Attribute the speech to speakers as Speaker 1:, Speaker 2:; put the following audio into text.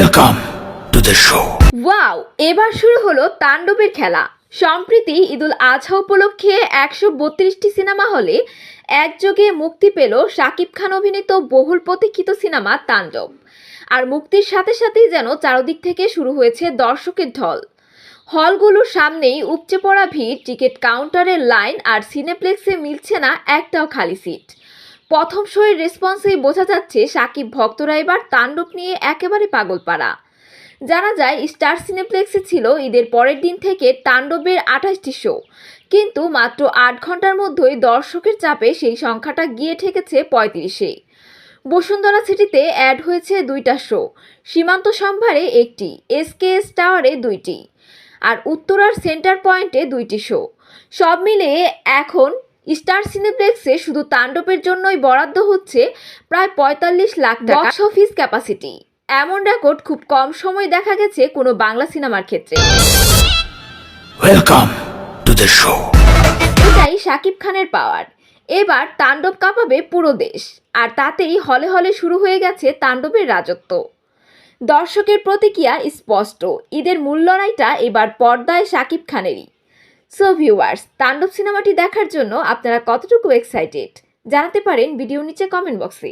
Speaker 1: Welcome to the show.
Speaker 2: Wow এবার শুরু হলো তাণ্ডবের খেলা। সম্প্রতি ঈদুল আজহা উপলক্ষে একশো বত্রিশটি সিনেমা হলে একযোগে মুক্তি পেল শাকিব খান অভিনীত বহুল প্রতীক্ষিত সিনেমা তাণ্ডব। আর মুক্তির সাথে সাথেই যেন চারদিক থেকে শুরু হয়েছে দর্শকের ঢল। হলগুলোর সামনেই উপচে পড়া ভিড়, টিকিট কাউন্টারের লাইন আর সিনেপ্লেক্সে মিলছে না একটাও খালি সিট। প্রথম শোয়ের রেসপন্সেই বোঝা যাচ্ছে সাকিব ভক্তরা এবার তাণ্ডব নিয়ে একেবারে পাগলপাড়া। জানা যায়, স্টার সিনেপ্লেক্সে ছিল ঈদের পরের দিন থেকে তাণ্ডবের আঠাশটি শো। কিন্তু মাত্র আট ঘণ্টার মধ্যেই দর্শকের চাপে সেই সংখ্যাটা গিয়ে ঠেকেছে পঁয়ত্রিশে। বসুন্ধরা সিটিতে অ্যাড হয়েছে দুইটা শো। সীমান্ত সম্ভারে একটি এসকেএস টাওয়ারে দুইটি। আর উত্তরার সেন্টার পয়েন্টে দুইটি শো। সব মিলিয়ে এখন স্টার সিনেপ্লেক্সে শুধু তাণ্ডবের জন্যই বরাদ্দ হচ্ছে প্রায় পঁয়তাল্লিশ লাখ টাকা। বক্স অফিস ক্যাপাসিটি এমন রেকর্ড খুব কম সময় দেখা গেছে কোনো বাংলা সিনেমার ক্ষেত্রে. এটাই শাকিব খানের পাওয়ার এবার তাণ্ডব কাঁপাবে পুরো দেশ আর তাতেই হলে হলে শুরু হয়ে গেছে তাণ্ডবের রাজত্ব। দর্শকের প্রতিক্রিয়া স্পষ্ট ঈদের মূল লড়াইটা এবার পর্দায় শাকিব খানেরই। সো ভিউয়ার্স তাণ্ডব সিনেমাটি দেখার জন্য আপনারা কতটুকু এক্সাইটেড জানাতে পারেন ভিডিও নিচে কমেন্ট বক্সে